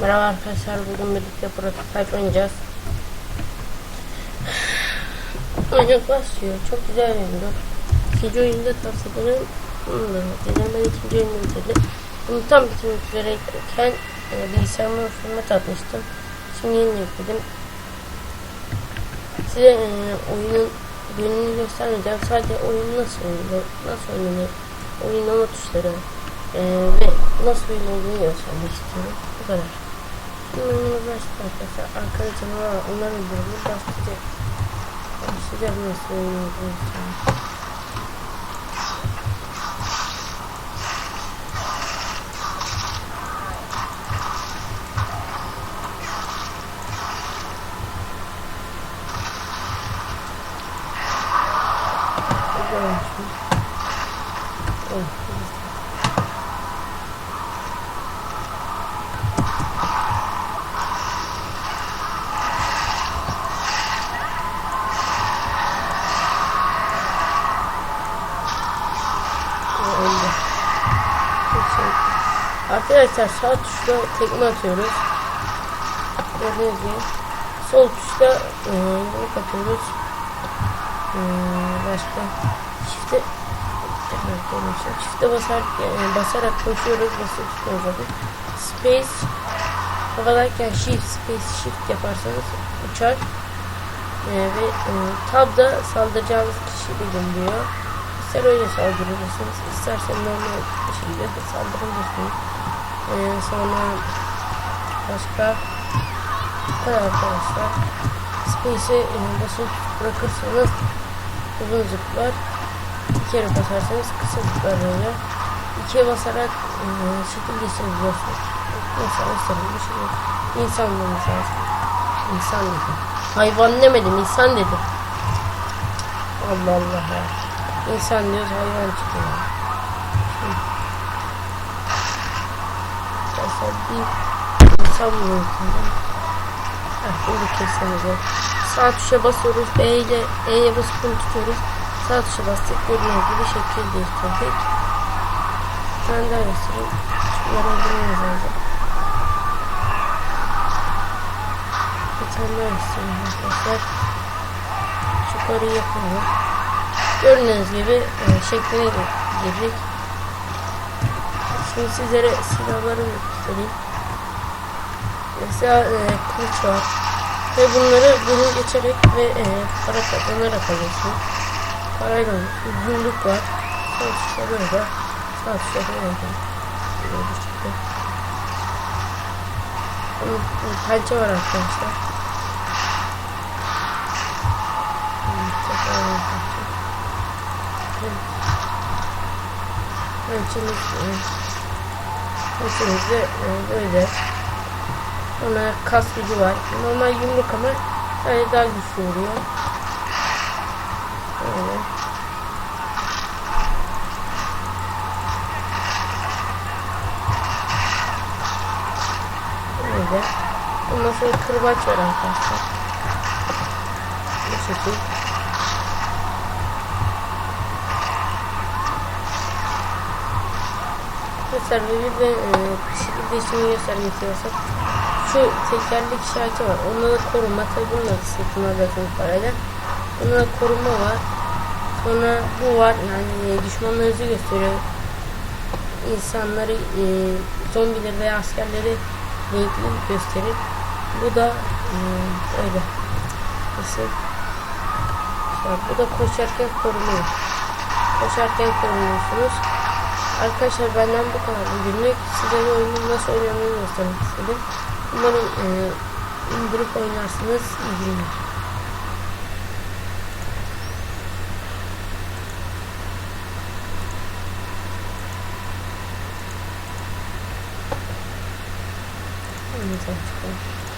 Merhaba arkadaşlar bugün birlikte prototype oynayacağız. Oyun başlıyor. Çok güzel oyundu. İkinci oyunda tavsiye ederim. Dedim. Ben ikinci oyunu bitirdim. Bunu tam bitirmek üzereyken e, bilgisayarıma format atmıştım. Şimdi yeni yükledim. Size e, oyunun yönünü göstermeyeceğim. Sadece oyun nasıl oynanır, nasıl oynanır, oynama tuşları e, ve nasıl olduğunu göstermek istiyorum. Bu kadar. Oyunumuz başladı arkadaşlar. Arkada canavar var. Onları öldürelim. Başlayacak. Nasıl oyun olduğunu göstermek. Güzel olmuş. Oh, Arkadaşlar sağ tuşla tekme atıyoruz. Gördüğünüz gibi. Sol tuşla e, yumruk atıyoruz. E, başka. Çifte konuşuyor. Çifte basar, e, basarak koşuyoruz. Basıp tutuyoruz zaten. Space havadayken shift, space, shift yaparsanız uçar. E, ve e, tabda saldıracağınız kişi belirliyor. İster öyle saldırırsınız, istersen normal bir şekilde de saldırabilirsiniz. E, sonra başka bu kadar arkadaşlar. Space'e basılı bırakırsanız uzun zıplar. Bir kere basarsanız kısa zıplar böyle. İkiye basarak e, şekil değiştirebiliyorsunuz. Mesela istedim bir şey İnsan dememiz lazım. İnsan dedim. Hayvan demedim, insan dedim. Allah Allah ya. İnsan diyoruz, hayvan çıkıyor. Hı. Mesela bir insan. Heh, bunu kesenize. Sağ tuşa basıyoruz. E ile E'ye basıp bunu tutuyoruz. Sağ tuşa bastık. Gördüğünüz gibi şekil değiştirdik. Tane daha göstereyim. Şunları öldürmemiz lazım. Bir tane daha göstereyim arkadaşlar. Yapalım. Gördüğünüz gibi e, şekline de girdik. Şimdi sizlere silahları göstereyim. Mesela e, kılıç var. Ve bunları bunu geçerek ve e, para kazanarak alıyorsunuz. Parayla alıyorsunuz. Yumruk var. Sağ tuşla böyle. Sağ tuşla böyle. Böyle çıktı. Pençe var arkadaşlar. Tekrar bir pençe. Pençemiz e, böyle. Ona kas gücü var. Normal yumruk ama sadece daha güçlü oluyor. Böyle. Böyle. Ondan sonra kırbaç var arkadaşlar. Bu şekil. Bir de e, şekil değişimi göstermek istiyorsak şu tekerlek işareti var. Onda da koruma. Tabi bunu da satın alacaksınız parayla. Bunda da koruma var. Sonra bu var. Yani e, düşmanlarınızı gösteriyor. İnsanları, e, zombileri veya askerleri renkli gösterir. Bu da e, öyle. Nasıl? İşte bu da koşarken korunuyor. Koşarken korunuyorsunuz. Arkadaşlar benden bu kadar bugünlük. Size de oyunun nasıl oynandığını göstermek istedim. Umarım e, indirip oynarsınız. İyi günler. Oyunu çıkalım.